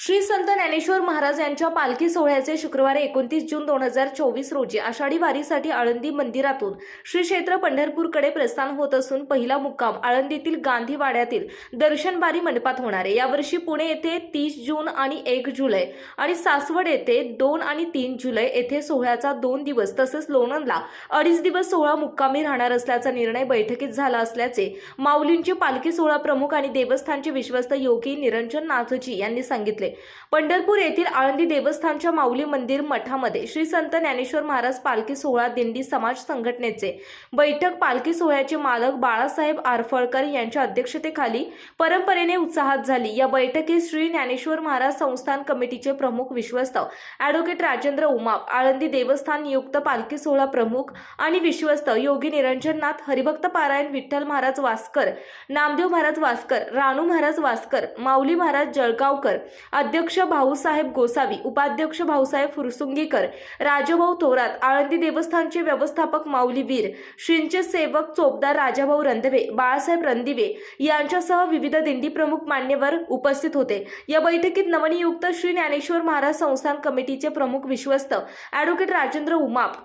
श्री संत ज्ञानेश्वर महाराज यांच्या पालखी सोहळ्याचे शुक्रवारी एकोणतीस जून दोन हजार चोवीस रोजी आषाढी वारीसाठी आळंदी मंदिरातून श्री क्षेत्र पंढरपूरकडे प्रस्थान होत असून पहिला मुक्काम आळंदीतील गांधी वाड्यातील दर्शनबारी मंडपात होणार आहे. यावर्षी पुणे येथे तीस जून आणि एक जुलै आणि सासवड येथे दोन आणि तीन जुलै येथे सोहळ्याचा दोन दिवस तसेच लोणंदला अडीच दिवस सोहळा मुक्कामी राहणार असल्याचा निर्णय बैठकीत झाला असल्याचे माऊलींचे पालखी सोहळा प्रमुख आणि देवस्थानचे विश्वस्त योगी निरंजन नाथजी यांनी सांगितले. पंढरपूर येथील आळंदी देवस्थानच्या माऊली मंदिर मठामध्ये श्री संत ज्ञानेश्वर महाराज पालखी सोहळा दिंडी समाज संघटनेचे बैठक पालखी सोहळ्याचे मालक बाळासाहेब आरफळकर यांच्या अध्यक्षतेखाली परंपरेने उत्साहात झाली. या बैठकीत श्री ज्ञानेश्वर महाराज संस्थान कमिटीचे प्रमुख विश्वस्त ॲडव्होकेट राजेंद्र उमाप आळंदी देवस्थान नियुक्त पालखी सोहळा प्रमुख आणि विश्वस्त योगी निरंजननाथ हरिभक्त पारायण विठ्ठल महाराज वासकर नामदेव महाराज वासकर रानू महाराज वासकर माऊली महाराज जळगावकर अध्यक्ष भाऊसाहेब गोसावी उपाध्यक्ष भाऊसाहेब फुरसुंगीकर राजभाऊ थोरात आळंदी देवस्थानचे व्यवस्थापक माऊली वीर श्रींचे सेवक चोपदार राजाभाऊ रंधवे बाळासाहेब रणदिवे यांच्यासह विविध दिंडी प्रमुख मान्यवर उपस्थित होते. या बैठकीत नवनियुक्त श्री ज्ञानेश्वर महाराज संस्थान कमिटीचे प्रमुख विश्वस्त ॲडव्होकेट राजेंद्र उमाप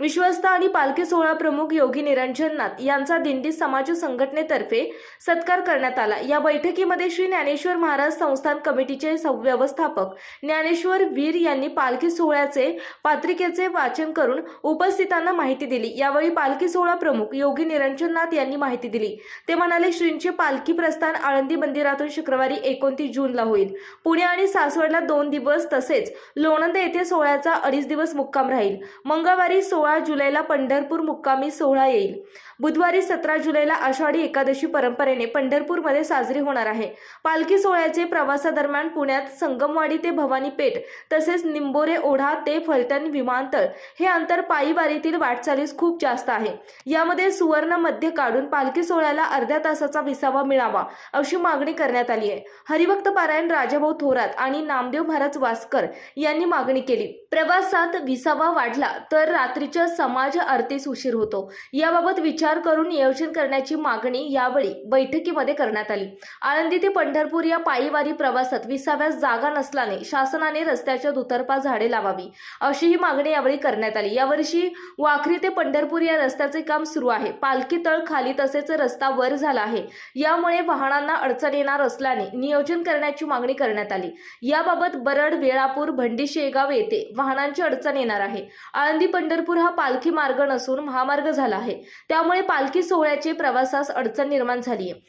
विश्वस्त आणि पालखी सोहळा प्रमुख योगी निरंजननाथ यांचा दिंडी समाज संघटनेतर्फे सत्कार करण्यात आला. या बैठकीमध्ये श्री ज्ञानेश्वर महाराज संस्थान कमिटीचे व्यवस्थापक ज्ञानेश्वर वीर यांनी पालखी सोहळ्याचे पात्रिकेचे वाचन करून उपस्थितांना माहिती दिली. यावेळी पालखी सोहळा प्रमुख योगी निरंजननाथ यांनी माहिती दिली. ते म्हणाले श्रींचे पालखी प्रस्थान आळंदी मंदिरातून शुक्रवारी एकोणतीस जूनला होईल. पुणे आणि सासवडला दोन दिवस तसेच लोणंद येथे सोहळ्याचा अडीच दिवस मुक्काम राहील. मंगळवारी सोळा जुलैला पंढरपूर मुक्कामी सोहळा येईल. बुधवारी सतरा जुलैला आषाढी एकादशी परंपरेने पंढरपूरमध्ये साजरी होणार आहे. पालखी सोहळ्याचे प्रवासादरम्यान पुण्यात संगमवाडी ते भवानी पेठ तसेच निंबोरे ओढा ते फलटण विमानतळ हे अंतर पायीवारीतील वाटचालीस खूप जास्त आहे. यामध्ये सुवर्ण मध्य काढून पालखी सोहळ्याला अर्ध्या तासाचा विसावा मिळावा अशी मागणी करण्यात आली आहे. हरिभक्त पारायण राजाभाऊ थोरात आणि नामदेव महाराज वासकर यांनी मागणी केली. प्रवासात विसावा वाढला तर रात्री रात्रीच्या समाज आरतीस उशीर होतो. याबाबत विचार करून नियोजन करण्याची मागणी यावेळी बैठकीमध्ये करण्यात आली. आळंदी ते पंढरपूर या पायीवारी प्रवासात विसाव्यास जागा नसल्याने शासनाने रस्त्याच्या दुतर्फा झाडे लावावी अशी ही मागणी यावेळी करण्यात आली. यावर्षी वाखरी ते पंढरपूर या रस्त्याचे काम सुरू आहे. पालखी तळ खाली तसेच रस्ता वर झाला आहे. यामुळे वाहनांना अडचण येणार असल्याने नियोजन करण्याची मागणी करण्यात आली. याबाबत बरड वेळापूर भंडी शेगाव येथे वाहनांची अडचण येणार आहे. आळंदी पंढरपूर हा पालखी मार्ग नसून महामार्ग झाला आहे. त्यामुळे पालखी सोहळ्याचे प्रवासास अडचण निर्माण झाली आहे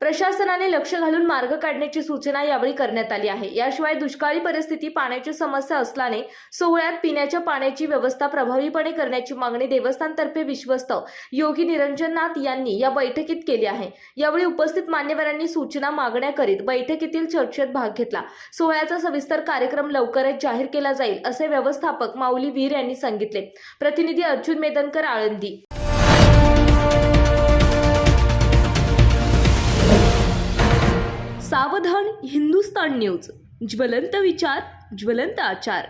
प्रशासनाने लक्ष घालून मार्ग काढण्याची सूचना यावेळी करण्यात आली आहे. याशिवाय दुष्काळी परिस्थिती पाण्याची समस्या असल्याने सोहळ्यात पिण्याच्या पाण्याची व्यवस्था प्रभावीपणे करण्याची मागणी देवस्थानतर्फे विश्वस्त योगी निरंजननाथ यांनी या बैठकीत केली आहे. यावेळी उपस्थित मान्यवरांनी सूचना मागण्या करीत बैठकीतील चर्चेत भाग घेतला. सोहळ्याचा सविस्तर कार्यक्रम लवकरच जाहीर केला जाईल असे व्यवस्थापक माऊली वीर यांनी सांगितले. प्रतिनिधी अर्जुन मेदनकर आळंदी. न्यूज ज्वलंत विचार ज्वलंत आचार